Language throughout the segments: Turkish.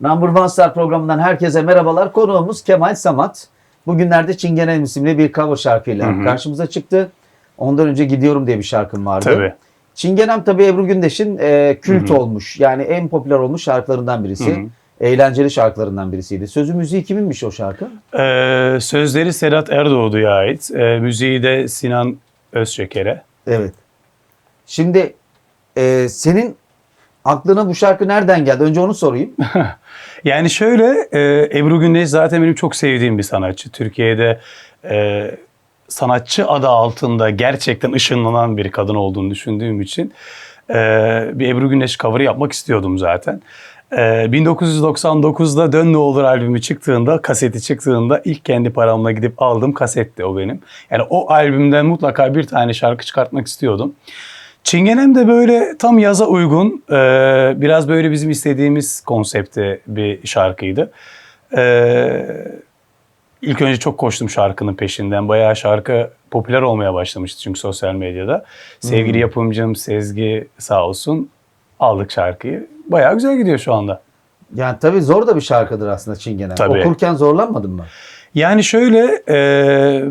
Number One Star programından herkese merhabalar. Konuğumuz Kemal Samat. Bugünlerde Çingenem isimli bir cover şarkıyla Hı hı. karşımıza çıktı. Ondan önce Gidiyorum diye bir şarkım vardı. Tabii. Çingenem tabii Ebru Gündeş'in e, kült olmuş. Yani en popüler olmuş şarkılarından birisi. Hı hı. Eğlenceli şarkılarından birisiydi. Sözü müziği kiminmiş o şarkı? Ee, sözleri Sedat Erdoğdu'ya ait. Ee, müziği de Sinan Özçeker'e. Evet. Şimdi e, senin aklına bu şarkı nereden geldi? Önce onu sorayım. Yani şöyle e, Ebru Gündeş zaten benim çok sevdiğim bir sanatçı. Türkiye'de e, sanatçı adı altında gerçekten ışınlanan bir kadın olduğunu düşündüğüm için e, bir Ebru Gündeş cover'ı yapmak istiyordum zaten. E, 1999'da Dön Ne Olur albümü çıktığında, kaseti çıktığında ilk kendi paramla gidip aldığım kasetti o benim. Yani o albümden mutlaka bir tane şarkı çıkartmak istiyordum. Çingenem de böyle tam yaza uygun, e, biraz böyle bizim istediğimiz konsepte bir şarkıydı. E, ilk önce çok koştum şarkının peşinden. Bayağı şarkı popüler olmaya başlamıştı çünkü sosyal medyada. Sevgili Hmm. yapımcım Sezgi sağ olsun aldık şarkıyı. Bayağı güzel gidiyor şu anda. Yani tabii zor da bir şarkıdır aslında Çingenem. Tabii. Okurken zorlanmadın mı? Yani şöyle e,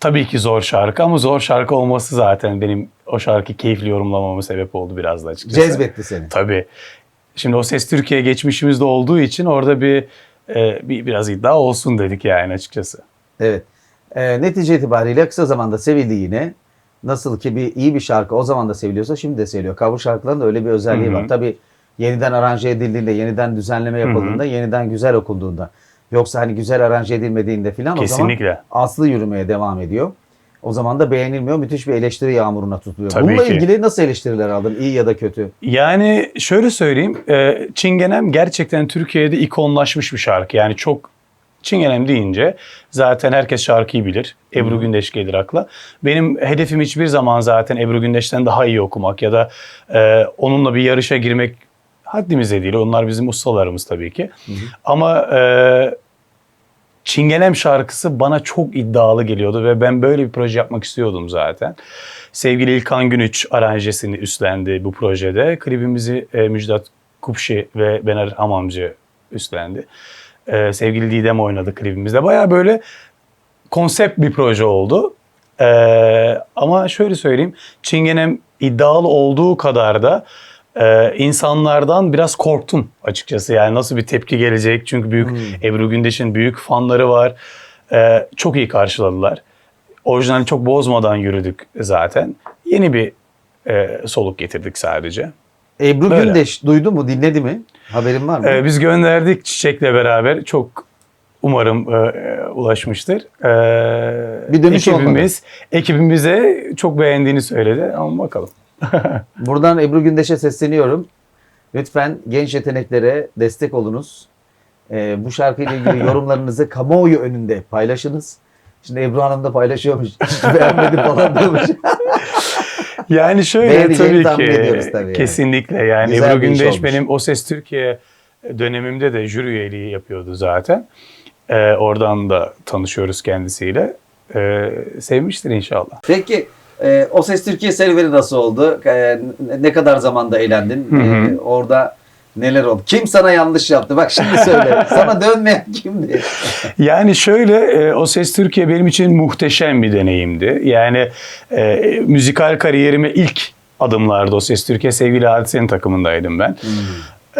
tabii ki zor şarkı ama zor şarkı olması zaten benim o şarkı keyifli yorumlamama sebep oldu biraz da açıkçası. Cezbetti seni. Tabii. Şimdi o Ses Türkiye geçmişimizde olduğu için orada bir, e, bir biraz iddia olsun dedik yani açıkçası. Evet. Ee, netice itibariyle kısa zamanda sevildi yine. Nasıl ki bir iyi bir şarkı o zaman da seviliyorsa şimdi de seviliyor. Cover şarkıların da öyle bir özelliği Hı hı. var. Tabii yeniden aranje edildiğinde, yeniden düzenleme yapıldığında, yeniden güzel okunduğunda. Yoksa hani güzel aranje edilmediğinde filan o zaman Kesinlikle. aslı yürümeye devam ediyor. O zaman da beğenilmiyor. Müthiş bir eleştiri yağmuruna tutuluyor. Tabii Bununla ki. ilgili nasıl eleştiriler aldın? İyi ya da kötü. Yani şöyle söyleyeyim, e, Çingenem gerçekten Türkiye'de ikonlaşmış bir şarkı. Yani çok Çingenem deyince zaten herkes şarkıyı bilir. Ebru Gündeş gelir akla. Benim hedefim hiçbir zaman zaten Ebru Gündeş'ten daha iyi okumak ya da e, onunla bir yarışa girmek haddimize değil. Onlar bizim ustalarımız tabii ki. Ama e, Çingenem şarkısı bana çok iddialı geliyordu ve ben böyle bir proje yapmak istiyordum zaten. Sevgili İlkan Günüç aranjesini üstlendi bu projede. Klibimizi e, Müjdat Kupşi ve Bener Hamamcı üstlendi. E, sevgili Didem oynadı klibimizde. Baya böyle konsept bir proje oldu. E, ama şöyle söyleyeyim. Çingenem iddialı olduğu kadar da e, insanlardan biraz korktum açıkçası. Yani nasıl bir tepki gelecek? Çünkü büyük Ebru Gündeş'in büyük fanları var. E, çok iyi karşıladılar. Orijinali çok bozmadan yürüdük zaten. Yeni bir e, soluk getirdik sadece. Ebru Böyle. Gündeş duydu mu, dinledi mi? Haberin var mı? E, biz gönderdik Çiçek'le beraber. Çok umarım e, ulaşmıştır. E, Bir dönüş ekibimiz, Ekibimize çok beğendiğini söyledi ama bakalım. Buradan Ebru Gündeş'e sesleniyorum. Lütfen genç yeteneklere destek olunuz. Ee, bu şarkıyla ilgili yorumlarınızı kamuoyu önünde paylaşınız. Şimdi Ebru Hanım da paylaşıyormuş. Hiç beğenmedim falan diyormuş. Yani şöyle tabii ki tabii yani. kesinlikle yani Güzel Ebru Gündeş olmuş. benim O Ses Türkiye dönemimde de jüri üyeliği yapıyordu zaten. Ee, oradan da tanışıyoruz kendisiyle. Ee, sevmiştir inşallah. Peki e, O Ses Türkiye serüveni nasıl oldu? E, ne kadar zamanda eğlendin? Hı hı. E, orada neler oldu? Kim sana yanlış yaptı? Bak şimdi söyle. sana dönmeyen kimdi? Yani şöyle e, O Ses Türkiye benim için muhteşem bir deneyimdi. Yani e, müzikal kariyerime ilk adımlarda O Ses Türkiye sevgili Hadise'nin takımındaydım ben.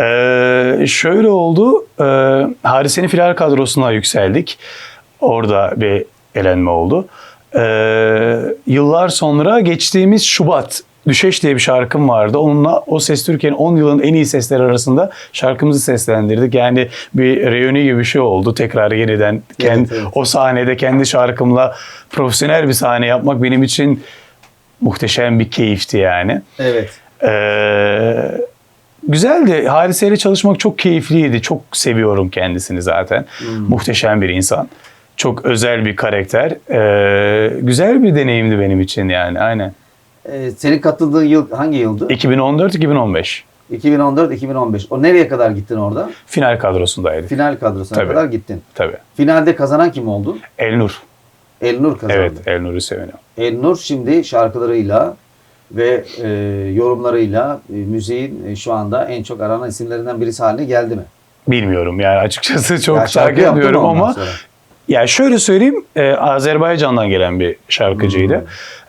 Ee, şöyle oldu. E, Hadise'nin final kadrosuna yükseldik. Orada bir elenme oldu. Ee, yıllar sonra geçtiğimiz Şubat Düşeş diye bir şarkım vardı. Onunla O Ses Türkiye'nin 10 yılın en iyi sesleri arasında şarkımızı seslendirdik. Yani bir reuni gibi bir şey oldu. Tekrar yeniden kendi, evet. o sahnede kendi şarkımla profesyonel bir sahne yapmak benim için muhteşem bir keyifti yani. Evet. Ee, güzeldi. Hadiseyle çalışmak çok keyifliydi. Çok seviyorum kendisini zaten. Muhteşem bir insan. Çok özel bir karakter. Ee, güzel bir deneyimdi benim için yani. Aynen. E, senin katıldığın yıl hangi yıldı? 2014-2015 2014-2015. O nereye kadar gittin orada? final kadrosundaydı. Final kadrosuna Tabii. kadar gittin. Tabii. Finalde kazanan kim oldu? Elnur. Elnur kazandı. Evet, Elnur'u seviyorum. Elnur şimdi şarkılarıyla ve e, yorumlarıyla e, müziğin e, şu anda en çok aranan isimlerinden birisi haline geldi mi? bilmiyorum yani açıkçası çok Ya takip ondan ama sonra? Ya şöyle söyleyeyim e, Azerbaycan'dan gelen bir şarkıcıydı.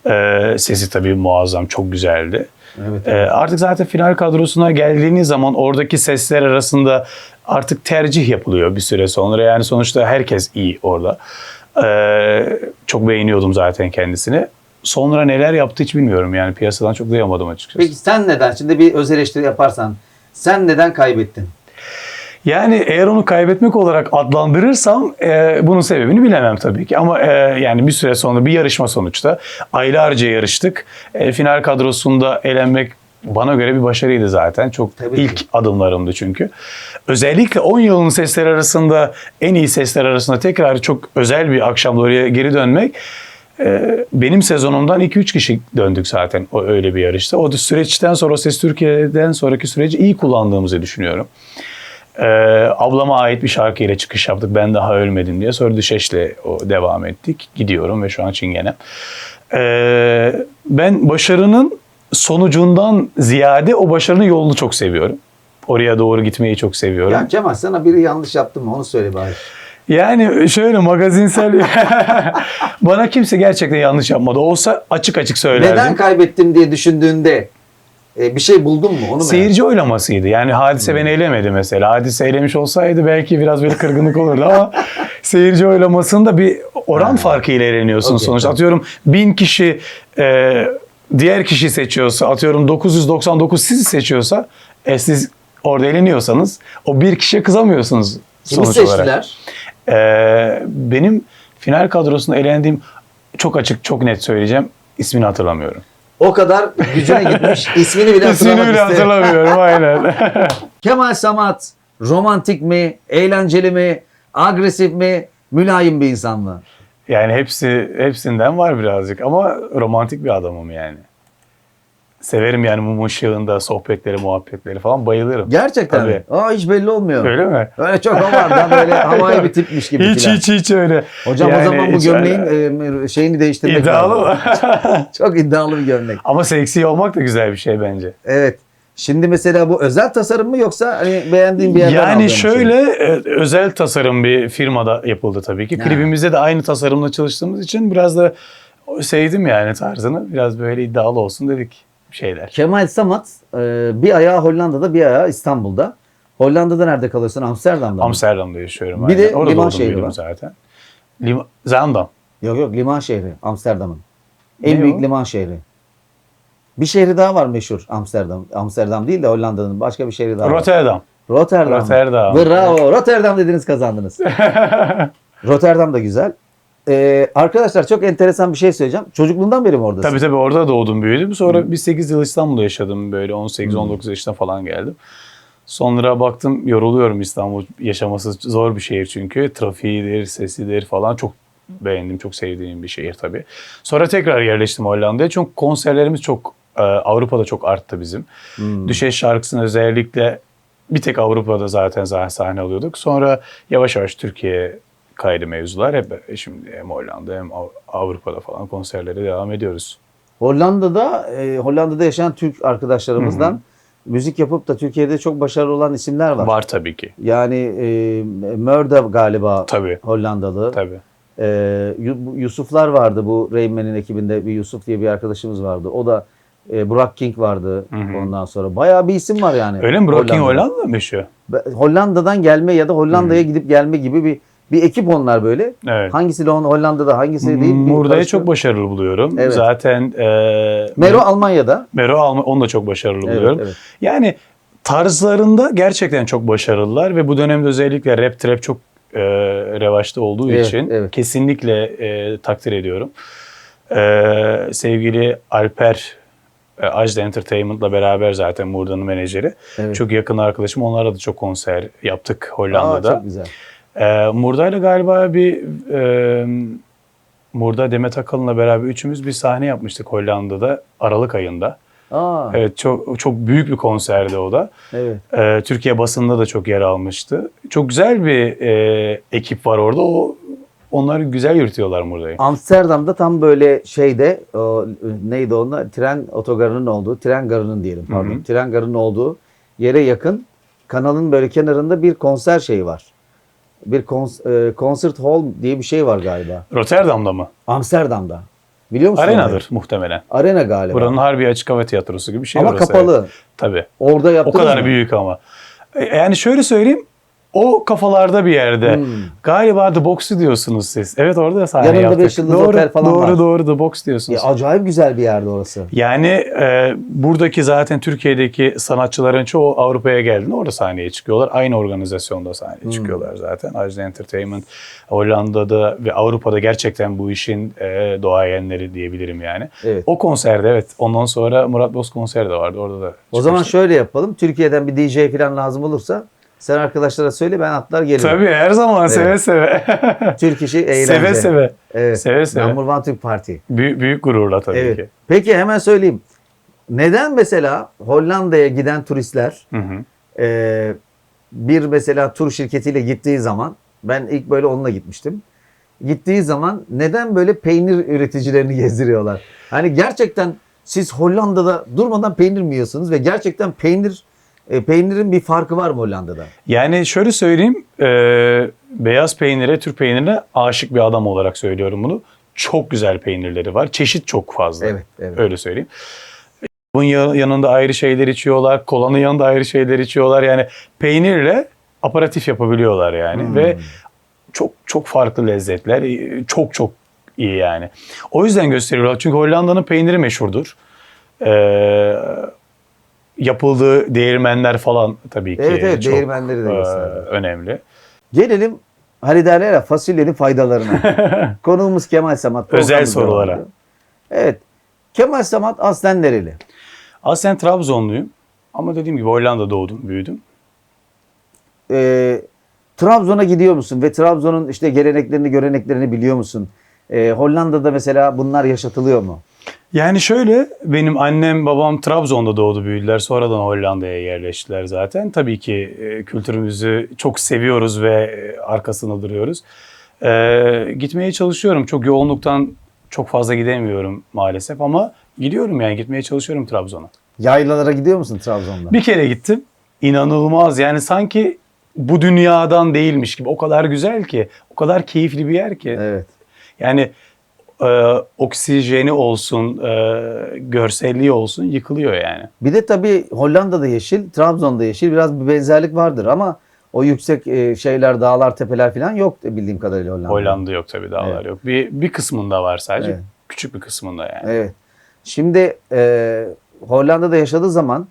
E, sesi tabii muazzam çok güzeldi. Evet. E, artık zaten final kadrosuna geldiğiniz zaman oradaki sesler arasında artık tercih yapılıyor bir süre sonra. Yani sonuçta herkes iyi orada. E, çok beğeniyordum zaten kendisini. Sonra neler yaptı hiç bilmiyorum yani piyasadan çok duyamadım açıkçası. Peki sen neden şimdi bir öz eleştiri yaparsan sen neden kaybettin? Yani eğer onu kaybetmek olarak adlandırırsam e, bunun sebebini bilemem tabii ki. Ama e, yani bir süre sonra bir yarışma sonuçta aylarca yarıştık. E, final kadrosunda elenmek bana göre bir başarıydı zaten. Çok Tabii ki. ilk adımlarımdı çünkü. Özellikle 10 yılın sesleri arasında en iyi sesler arasında tekrar çok özel bir akşamda oraya geri dönmek e, benim sezonumdan 2-3 kişi döndük zaten o öyle bir yarışta. O süreçten sonra Ses Türkiye'den sonraki süreci iyi kullandığımızı düşünüyorum. Ee, ablama ait bir şarkıyla çıkış yaptık. Ben daha ölmedim diye. Sonra Düşeş'le o devam ettik. Gidiyorum ve şu an Çingenem. Ee, ben başarının sonucundan ziyade o başarının yolunu çok seviyorum. Oraya doğru gitmeyi çok seviyorum. Ya Kemal sana biri yanlış yaptı mı onu söyle bari. Yani şöyle magazinsel bana kimse gerçekten yanlış yapmadı. Olsa açık açık söylerdim. Neden kaybettim diye düşündüğünde e, bir şey buldun mu? Onu merak Seyirci oylamasıydı. Yani hadise beni elemedi mesela. Hadise elemiş olsaydı belki biraz böyle kırgınlık olurdu ama seyirci oylamasında bir oran Ha. farkı ile eleniyorsun Okey, sonuçta. tamam. Atıyorum bin kişi e, diğer kişi seçiyorsa atıyorum 999 sizi seçiyorsa e, siz orada eleniyorsanız o bir kişiye kızamıyorsunuz Kimi sonuç olarak. seçtiler? Ee, benim final kadrosunda elendiğim çok açık çok net söyleyeceğim. ismini hatırlamıyorum. O kadar gücüne gitmiş ismini bile İsmini bile hatırlamıyorum aynen. Kemal Samat romantik mi, eğlenceli mi, agresif mi, mülayim bir insan mı? yani hepsi hepsinden var birazcık ama romantik bir adamım yani. Severim yani mum ışığında sohbetleri, muhabbetleri falan bayılırım. Gerçekten Tabii. mi? Aa hiç belli olmuyor. Öyle mi? Öyle çok havadan böyle havai bir tipmiş gibi Hiç filan. hiç hiç öyle. Hocam o Yani zaman bu hiç gömleğin e, şeyini değiştirmek İddialı lazım. mı? Çok iddialı bir gömlek. ama seksi olmak da güzel bir şey bence. Evet. Şimdi mesela bu özel tasarım mı yoksa hani beğendiğin bir yerden Yani şey şöyle e, özel tasarım bir firmada yapıldı tabii ki. Ha. Klibimizde de aynı tasarımla çalıştığımız için biraz da sevdim yani tarzını. Biraz böyle iddialı olsun dedik şeyler. Kemal Samat e, bir ayağı Hollanda'da bir ayağı İstanbul'da. Hollanda'da nerede kalıyorsun? Amsterdam'da mı? Amsterdam'da yaşıyorum. Bir de aynen. Orada liman şehri var. zaten. Lim Zaandam. Yok yok liman şehri Amsterdam'ın. En Ne büyük o? liman şehri. Bir şehri daha var meşhur Amsterdam. Amsterdam değil de Hollanda'nın başka bir şehri daha var. Rotterdam. Rotterdam. Rotterdam. Bravo. Rotterdam dediniz kazandınız. Rotterdam da güzel. Ee, arkadaşlar çok enteresan bir şey söyleyeceğim. Çocukluğundan beri mi oradasın? tabii tabii orada doğdum büyüdüm. Sonra bir 8 yıl İstanbul'da yaşadım. Böyle 18-19 yaşına falan geldim. Sonra baktım yoruluyorum İstanbul yaşaması zor bir şehir çünkü. Trafiğidir, sesidir falan çok beğendim, çok sevdiğim bir şehir tabii. Sonra tekrar yerleştim Hollanda'ya. Çünkü konserlerimiz çok e, Avrupa'da çok arttı bizim. Hmm. Düşeş şarkısını özellikle bir tek Avrupa'da zaten zaten sahne alıyorduk. Sonra yavaş yavaş Türkiye'ye kaydı mevzular. Hep e, şimdi hem Hollanda hem Av- Avrupa'da falan konserlere devam ediyoruz. Hollanda'da e, Hollanda'da yaşayan Türk arkadaşlarımızdan müzik yapıp da Türkiye'de çok başarılı olan isimler var. Var tabii ki. Yani e, Mörda galiba Tabii. Hollandalı. Tabii. E, Yusuflar vardı bu Rainman'in ekibinde bir Yusuf diye bir arkadaşımız vardı. O da e, Burak King vardı Hı hı. ondan sonra. Bayağı bir isim var yani. Öyle mi? Brooklyn Hollanda'da. Hollanda'da mı yaşıyor? Hollanda'dan gelme ya da Hollanda'ya gidip gelme gibi bir bir ekip onlar böyle. Evet. Hangisi Hollanda'da hangisi değil. Murda'yı çok başarılı buluyorum. Evet. Zaten e, Mero Almanya'da. Mero Alma onu da çok başarılı Evet, buluyorum. evet. Yani tarzlarında gerçekten çok başarılılar ve bu dönemde özellikle rap trap çok e, revaçta olduğu Evet, için evet. kesinlikle e, takdir ediyorum. E, sevgili Alper e, Ajda Entertainment'la beraber zaten Murda'nın menajeri. Evet. Çok yakın arkadaşım. Onlarla da çok konser yaptık Aa, Hollanda'da. çok güzel. Ee, Murda'yla galiba bir e, Murda Demet Akalın'la beraber üçümüz bir sahne yapmıştık Hollanda'da Aralık ayında. Aa, Evet çok çok büyük bir konserdi o da. evet. Ee, Türkiye basında da çok yer almıştı. Çok güzel bir e, ekip var orada. O onları güzel yürütüyorlar Murda'yı. Amsterdam'da tam böyle şeyde o, neydi onlar? Tren otogarının olduğu, tren garının diyelim pardon. Hı hı. Tren garının olduğu yere yakın kanalın böyle kenarında bir konser şeyi var. Bir kons- e, concert hall diye bir şey var galiba. Rotterdam'da mı? Amsterdam'da. Biliyor musun? Arenadır orayı? muhtemelen. Arena galiba. Buranın harbi açık hava tiyatrosu gibi bir şey Ama orası. kapalı. evet. Tabii. Orada O yaptınız kadar mı? büyük ama. E, Yani şöyle söyleyeyim. O kafalarda bir yerde. Hmm. Galiba The Box'u diyorsunuz siz. Evet orada da sahne Yanında yaptık. beş yıldız doğru, otel falan doğru, var. Doğru The Box diyorsunuz. Ya, acayip güzel bir yerde orası. Yani e, buradaki zaten Türkiye'deki sanatçıların çoğu Avrupa'ya geldiğinde orada sahneye çıkıyorlar. Aynı organizasyonda sahneye Hmm. çıkıyorlar zaten. Ajda Entertainment Hollanda'da ve Avrupa'da gerçekten bu işin e, doğayenleri diyebilirim yani. Evet. O konserde evet. Ondan sonra Murat Boz konseri de vardı. Orada da O zaman şöyle yapalım. Türkiye'den bir DJ falan lazım olursa sen arkadaşlara söyle ben atlar gelirim. Tabii her zaman seve seve. Türk işi eğlence. seve seve. Evet. Seve seve. Number One Türk Parti. Büyük, büyük gururla tabii Evet. ki. Peki hemen söyleyeyim. Neden mesela Hollanda'ya giden turistler Hı hı. e, bir mesela tur şirketiyle gittiği zaman ben ilk böyle onunla gitmiştim. Gittiği zaman neden böyle peynir üreticilerini gezdiriyorlar? Hani gerçekten siz Hollanda'da durmadan peynir mi yiyorsunuz ve gerçekten peynir e, peynirin bir farkı var mı Hollanda'da? Yani şöyle söyleyeyim, e, beyaz peynire, Türk peynirine aşık bir adam olarak söylüyorum bunu. Çok güzel peynirleri var. Çeşit çok fazla. Evet, evet. Öyle söyleyeyim. Bunun ya- yanında ayrı şeyler içiyorlar. Kolanın yanında ayrı şeyler içiyorlar. Yani peynirle aparatif yapabiliyorlar yani. Hmm. Ve çok çok farklı lezzetler. Çok çok iyi yani. O yüzden gösteriyorlar. Çünkü Hollanda'nın peyniri meşhurdur. Ee, yapıldığı değirmenler falan tabii ki Evet, evet, çok değirmenleri de e, önemli. Gelelim hani derler ya fasulyenin faydalarına. Konuğumuz Kemal Samat. Özel programımız sorulara. devam ediyor. Evet. Kemal Samat aslen nereli? Aslen Trabzonluyum. Ama dediğim gibi Hollanda doğdum, büyüdüm. Ee, Trabzon'a gidiyor musun? Ve Trabzon'un işte geleneklerini, göreneklerini biliyor musun? Ee, Hollanda'da mesela bunlar yaşatılıyor mu? Yani şöyle benim annem babam Trabzon'da doğdu büyüdüler. Sonradan Hollanda'ya yerleştiler zaten. Tabii ki e, kültürümüzü çok seviyoruz ve e, arkasında duruyoruz. E, gitmeye çalışıyorum. Çok yoğunluktan çok fazla gidemiyorum maalesef ama gidiyorum yani gitmeye çalışıyorum Trabzon'a. Yaylalara gidiyor musun Trabzon'da? Bir kere gittim. İnanılmaz yani sanki bu dünyadan değilmiş gibi. O kadar güzel ki, o kadar keyifli bir yer ki. Evet. Yani e, oksijeni olsun, e, görselliği olsun yıkılıyor yani. Bir de tabii Hollanda'da yeşil, Trabzon'da yeşil biraz bir benzerlik vardır ama o yüksek e, şeyler, dağlar, tepeler falan yok bildiğim kadarıyla Hollanda'da. Hollanda yok tabii dağlar Evet. yok. Bir bir kısmında var sadece. Evet. Küçük bir kısmında yani. Evet. Şimdi e, Hollanda'da yaşadığı zaman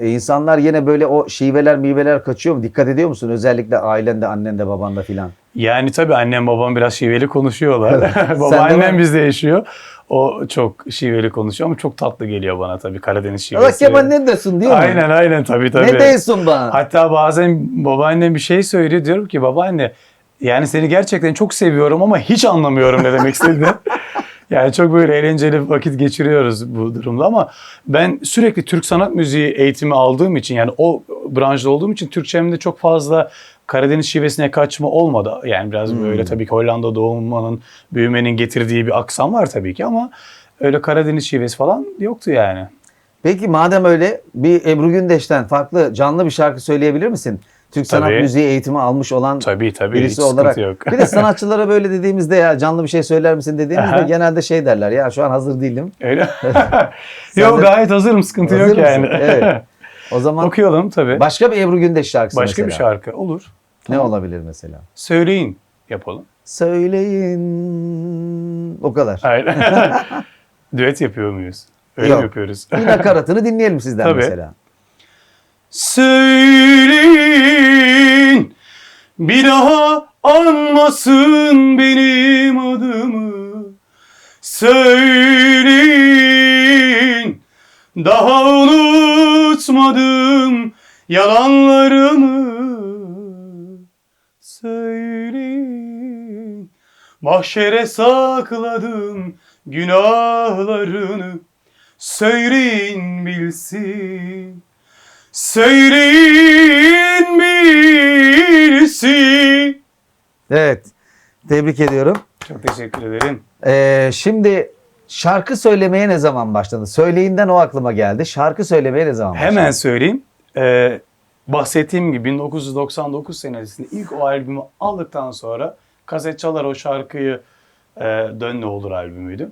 e, insanlar yine böyle o şiveler, miveler kaçıyor mu? Dikkat ediyor musun? Özellikle ailende, annende, babanda filan. Yani tabii annem babam biraz şiveli konuşuyorlar. Babaannem bizde yaşıyor. O çok şiveli konuşuyor ama çok tatlı geliyor bana tabii Karadeniz şivesi. Kemal ne diyorsun diyor? Aynen aynen tabii tabii. Ne diyorsun bana? Hatta bazen babaannem bir şey söylüyor diyorum ki babaanne yani seni gerçekten çok seviyorum ama hiç anlamıyorum ne demek istediğini. yani çok böyle eğlenceli vakit geçiriyoruz bu durumda ama ben sürekli Türk sanat müziği eğitimi aldığım için yani o branşta olduğum için Türkçemde çok fazla Karadeniz şivesine kaçma olmadı. Yani biraz Hmm. böyle tabii ki Hollanda doğmanın, büyümenin getirdiği bir aksan var tabii ki ama öyle Karadeniz şivesi falan yoktu yani. Peki madem öyle bir Ebru Gündeş'ten farklı canlı bir şarkı söyleyebilir misin? Türk sanat Tabii. müziği eğitimi almış olan Tabii tabii birisi olarak. yok. Bir de sanatçılara böyle dediğimizde ya canlı bir şey söyler misin dediğimizde Aha. genelde şey derler ya şu an hazır değilim. Öyle. Yok de- gayet hazırım sıkıntı Hazır yok mısın? yani. Evet. O zaman Okuyalım tabii. başka bir Ebru Gündeş şarkısı Başka bir mesela. şarkı olur. Ne olabilir mesela? Söyleyin yapalım. Söyleyin. O kadar. Aynen. Düet yapıyor muyuz? Öyle Yok. yapıyoruz? Bir nakaratını dinleyelim sizden Tabii. mesela. Söyleyin bir daha anmasın benim adımı. Söyleyin daha unutmadım yalanlarımı. Söyleyin mahşere sakladım günahlarını. Söyleyin bilsin. Söyleyin bilsin. Evet. Tebrik ediyorum. Çok teşekkür ederim. Ee, şimdi şarkı söylemeye ne zaman başladın? Söyleyinden o aklıma geldi. Şarkı söylemeye ne zaman başladın? Hemen söyleyeyim. Ee, bahsettiğim gibi 1999 senesinde ilk o albümü aldıktan sonra kaset çalar o şarkıyı e, Dön Ne Olur albümüydü.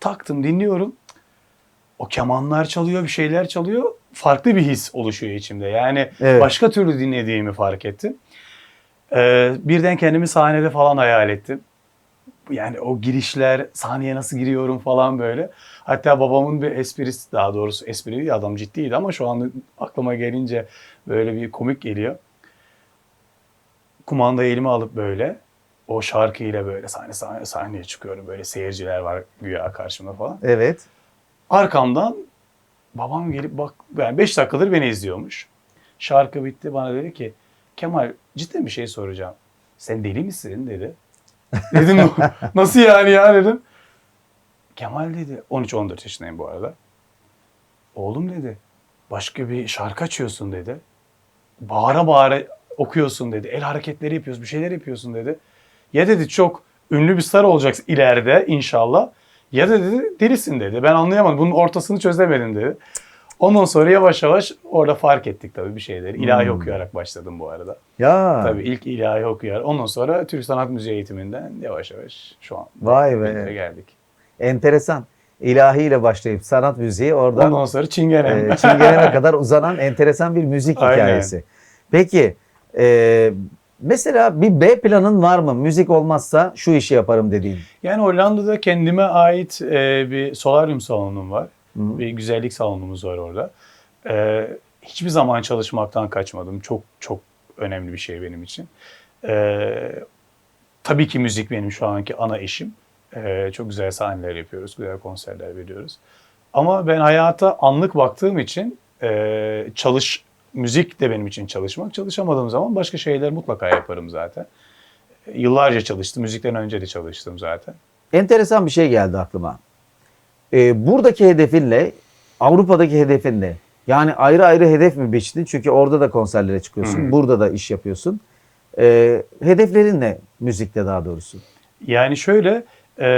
Taktım dinliyorum. O kemanlar çalıyor, bir şeyler çalıyor. Farklı bir his oluşuyor içimde. Yani Evet. başka türlü dinlediğimi fark ettim. E, birden kendimi sahnede falan hayal ettim. Yani o girişler, sahneye nasıl giriyorum falan böyle. Hatta babamın bir esprisi, daha doğrusu espri değil, adam ciddiydi ama şu anda aklıma gelince böyle bir komik geliyor. Kumandayı elime alıp böyle o şarkıyla böyle sahne, sahne sahneye çıkıyorum. Böyle seyirciler var güya karşımda falan. Evet. Arkamdan babam gelip bak yani 5 dakikadır beni izliyormuş. Şarkı bitti bana dedi ki Kemal cidden bir şey soracağım. Sen deli misin dedi. Dedim nasıl yani ya dedim. Kemal dedi 13-14 yaşındayım bu arada. Oğlum dedi başka bir şarkı açıyorsun dedi. Bağıra bağıra okuyorsun dedi. El hareketleri yapıyorsun bir şeyler yapıyorsun dedi. Ya dedi çok ünlü bir star olacaksın ileride inşallah. Ya da dedi delisin dedi. Ben anlayamadım. Bunun ortasını çözemedin dedi. Ondan sonra yavaş yavaş orada fark ettik tabii bir şeyleri. İlahi Hmm. okuyarak başladım bu arada. Ya. Tabii ilk ilahi okuyarak. Ondan sonra Türk Sanat Müziği eğitiminden yavaş yavaş şu an Vay be. geldik. Enteresan. İlahiyle başlayıp sanat müziği oradan Ondan sonra Çingenem. e, Çingenem'e kadar uzanan enteresan bir müzik Aynen. hikayesi. Peki e, mesela bir B planın var mı? Müzik olmazsa şu işi yaparım dediğin. Yani Hollanda'da kendime ait e, bir solaryum salonum var. Hı. Bir güzellik salonumuz var orada. E, hiçbir zaman çalışmaktan kaçmadım. Çok çok önemli bir şey benim için. E, tabii ki müzik benim şu anki ana işim. E, çok güzel sahneler yapıyoruz, güzel konserler veriyoruz. Ama ben hayata anlık baktığım için e, çalış müzik de benim için çalışmak. Çalışamadığım zaman başka şeyler mutlaka yaparım zaten. Yıllarca çalıştım. Müzikten önce de çalıştım zaten. Enteresan bir şey geldi aklıma. E, buradaki hedefinle Avrupa'daki hedefinle yani ayrı ayrı hedef mi biçtin? Çünkü orada da konserlere çıkıyorsun. Hı. Burada da iş yapıyorsun. E, hedeflerin ne müzikte daha doğrusu? Yani şöyle e,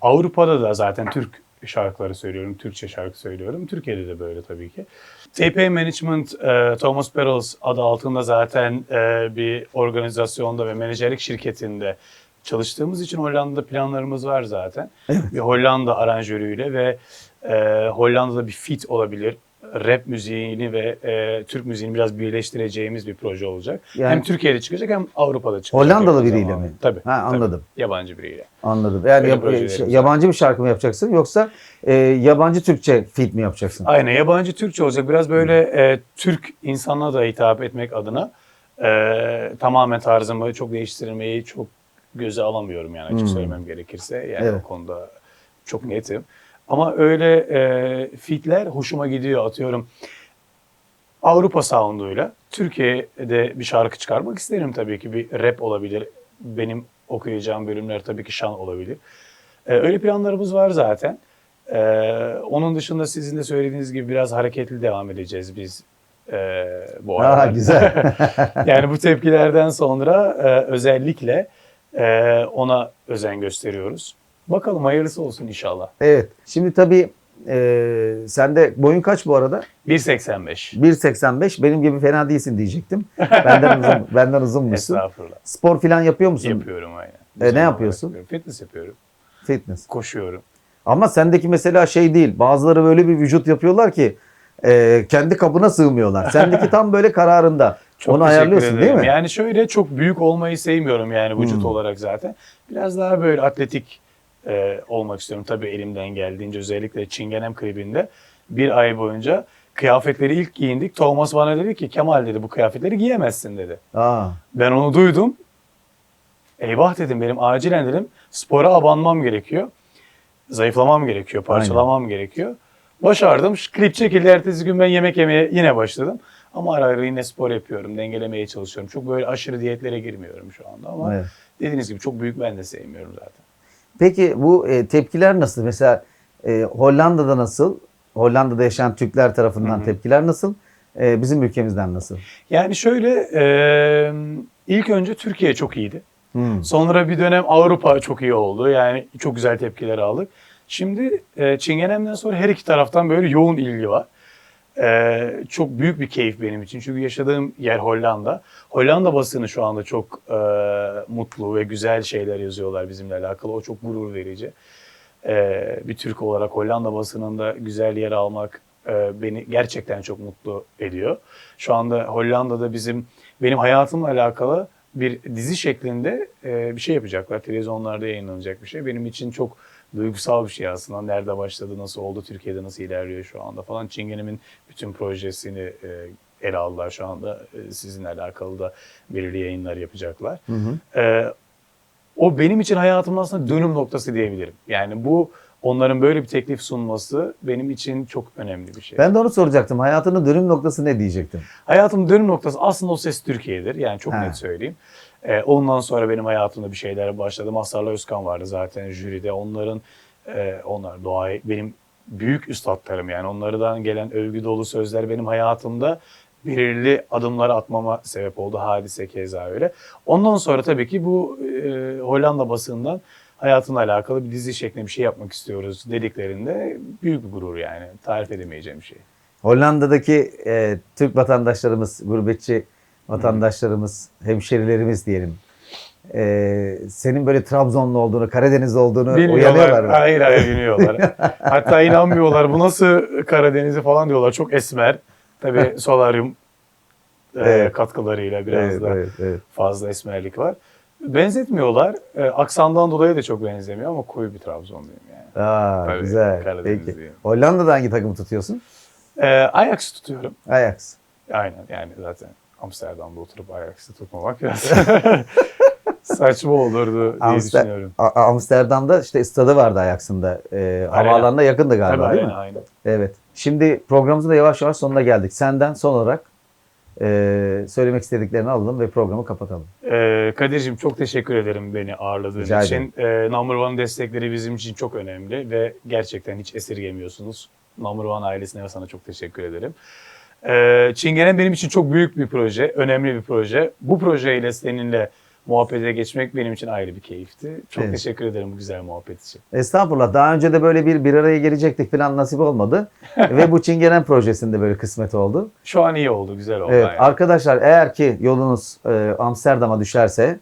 Avrupa'da da zaten Türk şarkıları söylüyorum, Türkçe şarkı söylüyorum. Türkiye'de de böyle tabii ki. TP Management e, Thomas Perels adı altında zaten e, bir organizasyonda ve menajerlik şirketinde çalıştığımız için Hollanda'da planlarımız var zaten. Bir Hollanda aranjörüyle ve e, Hollanda'da bir fit olabilir. Rap müziğini ve e, Türk müziğini biraz birleştireceğimiz bir proje olacak. Yani- hem Türkiye'de çıkacak hem Avrupa'da çıkacak. Hollandalı biriyle mi? Tabii. Ha, tabii. anladım. Yabancı biriyle. Anladım. Yani yab- projelerimiz şey, yabancı bir şarkı mı yapacaksın yoksa e, yabancı Türkçe fit mi yapacaksın? Aynen yabancı Türkçe olacak. Biraz böyle e, Türk insanına da hitap etmek adına e, tamamen tarzımı çok değiştirmeyi çok göze alamıyorum yani açık Hmm. söylemem gerekirse. Yani Evet. o konuda çok netim. Ama öyle e, fitler hoşuma gidiyor atıyorum. Avrupa sound'uyla Türkiye'de bir şarkı çıkarmak isterim tabii ki. Bir rap olabilir. Benim okuyacağım bölümler tabii ki şan olabilir. Ee, öyle planlarımız var zaten. Ee, onun dışında sizin de söylediğiniz gibi biraz hareketli devam edeceğiz biz e, bu aralar. güzel. yani bu tepkilerden sonra e, özellikle e, ona özen gösteriyoruz. Bakalım hayırlısı olsun inşallah. evet. Şimdi tabii e, sende boyun kaç bu arada? 1.85. 1.85. Benim gibi fena değilsin diyecektim. Benden uzun, benden uzunmuşsun. Estağfurullah. Spor falan yapıyor musun? Yapıyorum aynen. E, ne yapıyorsun? yapıyorum. Fitness yapıyorum. Fitness. Koşuyorum. Ama sendeki mesela şey değil. Bazıları böyle bir vücut yapıyorlar ki e, kendi kabına sığmıyorlar. Sendeki tam böyle kararında. Çok Onu ayarlıyorsun değil ederim. mi? Yani şöyle çok büyük olmayı sevmiyorum yani vücut Hmm. olarak zaten. Biraz daha böyle atletik e, olmak istiyorum. Tabii elimden geldiğince özellikle Çingenem klibinde bir ay boyunca kıyafetleri ilk giyindik. Thomas bana dedi ki Kemal dedi bu kıyafetleri giyemezsin dedi. Aa, Ben onu duydum. Eyvah dedim benim acilen dedim spora abanmam gerekiyor. Zayıflamam gerekiyor, parçalamam gerekiyor. Başardım. Şu Klip çekildi. Ertesi gün ben yemek yemeye yine başladım. Ama ara ara yine spor yapıyorum. Dengelemeye çalışıyorum. Çok böyle aşırı diyetlere girmiyorum şu anda ama evet. dediğiniz gibi çok büyük ben de sevmiyorum zaten. Peki bu e, tepkiler nasıl? Mesela e, Hollanda'da nasıl? Hollanda'da yaşayan Türkler tarafından Hı hı. tepkiler nasıl? E, bizim ülkemizden nasıl? Yani şöyle e, ilk önce Türkiye çok iyiydi. Hmm. Sonra bir dönem Avrupa çok iyi oldu. Yani çok güzel tepkiler aldık. Şimdi e, Çingenem'den sonra her iki taraftan böyle yoğun ilgi var. Ee, çok büyük bir keyif benim için. Çünkü yaşadığım yer Hollanda. Hollanda basını şu anda çok e, mutlu ve güzel şeyler yazıyorlar bizimle alakalı. O çok gurur verici. Ee, bir Türk olarak Hollanda basınında güzel yer almak e, beni gerçekten çok mutlu ediyor. Şu anda Hollanda'da bizim benim hayatımla alakalı bir dizi şeklinde e, bir şey yapacaklar. Televizyonlarda yayınlanacak bir şey. Benim için çok duygusal bir şey aslında. Nerede başladı, nasıl oldu, Türkiye'de nasıl ilerliyor şu anda falan. Çingenem'in bütün projesini e, ele aldılar şu anda. E, sizinle alakalı da belirli yayınlar yapacaklar. Hı hı. E, o benim için hayatımın aslında dönüm noktası diyebilirim. Yani bu onların böyle bir teklif sunması benim için çok önemli bir şey. Ben de onu soracaktım. Hayatının dönüm noktası ne diyecektim? Hayatımın dönüm noktası aslında o ses Türkiye'dir. Yani çok Ha. net söyleyeyim. Ee, ondan sonra benim hayatımda bir şeyler başladı. Mazhar'la Özkan vardı zaten jüride. Onların, e, onlar doğayı, benim büyük üstadlarım yani. Onlardan gelen övgü dolu sözler benim hayatımda belirli adımlar atmama sebep oldu. Hadise keza öyle. Ondan sonra tabii ki bu e, Hollanda basından hayatımla alakalı bir dizi şeklinde bir şey yapmak istiyoruz dediklerinde büyük bir gurur yani. Tarif edemeyeceğim bir şey. Hollanda'daki e, Türk vatandaşlarımız, gurbetçi vatandaşlarımız, hemşerilerimiz diyelim. E, senin böyle Trabzonlu olduğunu, Karadenizli olduğunu uyanıyorlar mı? Hayır hayır bilmiyorlar. Hatta inanmıyorlar. Bu nasıl Karadeniz'i falan diyorlar. Çok esmer. Tabii solaryum e, Evet. katkılarıyla biraz Evet, da evet, evet. fazla esmerlik var. Benzetmiyorlar. E, aksandan dolayı da çok benzemiyor ama koyu bir Trabzonluyum yani. Aa, Tabii, güzel. Karadenizliyim. Peki. Hollanda'da hangi takımı tutuyorsun? E, Ajax tutuyorum. Ajax. Aynen yani zaten Amsterdam'da oturup Ajax'ı tutmamak biraz saçma olurdu diye Amster- düşünüyorum. A- Amsterdam'da işte stadı vardı Ajax'ın da. E, Aynen. havaalanına yakındı Tabii galiba değil aynen, mi? aynen. Evet. Şimdi programımızın da yavaş yavaş sonuna geldik. Senden son olarak e, söylemek istediklerini alalım ve programı kapatalım. Ee, Kadir'cim çok teşekkür ederim beni ağırladığın Rica için. Ee, Number One destekleri bizim için çok önemli ve gerçekten hiç esirgemiyorsunuz. Number One ailesine ve sana çok teşekkür ederim. Ee, Çingene benim için çok büyük bir proje, önemli bir proje. Bu projeyle seninle muhabbete geçmek benim için ayrı bir keyifti. Çok Evet. teşekkür ederim bu güzel muhabbet için. Estağfurullah. Daha önce de böyle bir bir araya gelecektik falan nasip olmadı. ve bu Çingenen projesinde böyle kısmet oldu. Şu an iyi oldu, güzel oldu. Evet, yani. arkadaşlar eğer ki yolunuz e, Amsterdam'a düşerse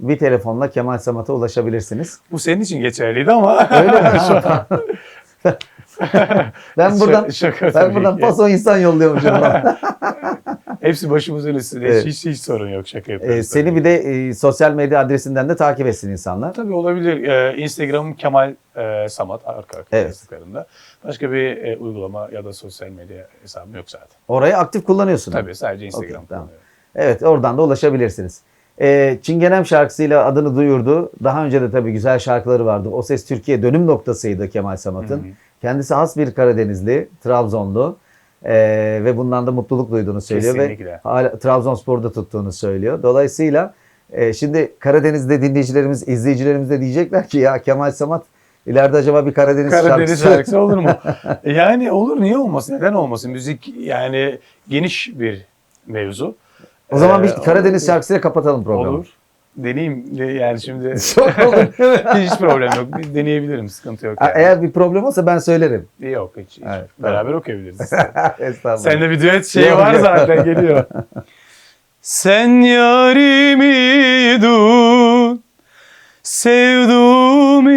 bir telefonla Kemal Samat'a ulaşabilirsiniz. Bu senin için geçerliydi ama. Öyle mi? ben buradan Şaka ben buradan paso insan yolluyormuşum. Hepsi başımızın üstünde. Evet. Hiç, hiç sorun yok. Şaka yapıyorum. E, seni bir de e, sosyal medya adresinden de takip etsin insanlar. Tabii olabilir. Ee, Instagram Kemal e, Samat arka arka Evet. yazdıklarında. Başka bir e, uygulama ya da sosyal medya hesabım yok zaten. Orayı aktif kullanıyorsun. Tabii sadece Instagram Okey, tamam. Evet oradan da ulaşabilirsiniz. Ee, Çingenem şarkısıyla adını duyurdu. Daha önce de tabii güzel şarkıları vardı. O Ses Türkiye dönüm noktasıydı Kemal Samat'ın. Kendisi has bir Karadenizli, Trabzonlu ee, ve bundan da mutluluk duyduğunu söylüyor Kesinlikle. ve hala Trabzonspor'da tuttuğunu söylüyor. Dolayısıyla e, şimdi Karadeniz'de dinleyicilerimiz, izleyicilerimiz de diyecekler ki ya Kemal Samat ileride acaba bir Karadeniz, Karadeniz şarkısı şarkısı olur mu? yani olur niye olmasın? Neden olmasın? Müzik yani geniş bir mevzu. O zaman bir Ee, Karadeniz şarkısıyla kapatalım programı. Olur. Deneyeyim. De- Yani şimdi Çok olur hiç problem yok. Deneyebilirim. Sıkıntı yok. Ha, Yani. Eğer bir problem olsa ben söylerim. Yok hiç. hiç. Evet, Beraber okuyabiliriz. Estağfurullah. Sende bir düet şeyi Yok, var yok. zaten geliyor. Sen yarimi dun, sevduğumu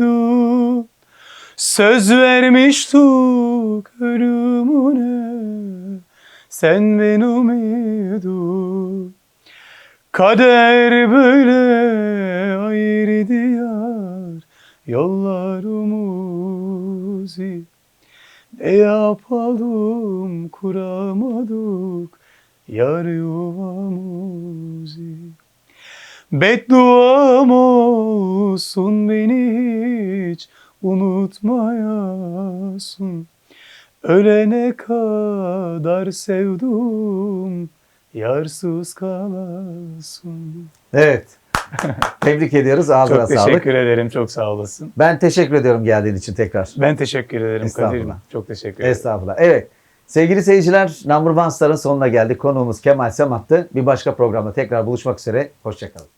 dun, söz vermiştuk ölümüne, sen benim idun. Kader böyle ayırdı yar yollarımızı. Ne yapalım kuramadık yar yuvamızı. Bedduam olsun beni hiç unutmayasın. Ölene kadar sevdum yarsız kalasın. Evet. Tebrik ediyoruz. Ağzına Çok sağlık. teşekkür ederim. Çok sağ olasın. Ben teşekkür ediyorum geldiğin için tekrar. Ben teşekkür ederim. Kadir'im. Çok teşekkür ederim. Estağfurullah. Evet. Sevgili seyirciler, Number One Star'ın sonuna geldik. Konuğumuz Kemal Samat'tı. Bir başka programda tekrar buluşmak üzere. Hoşçakalın.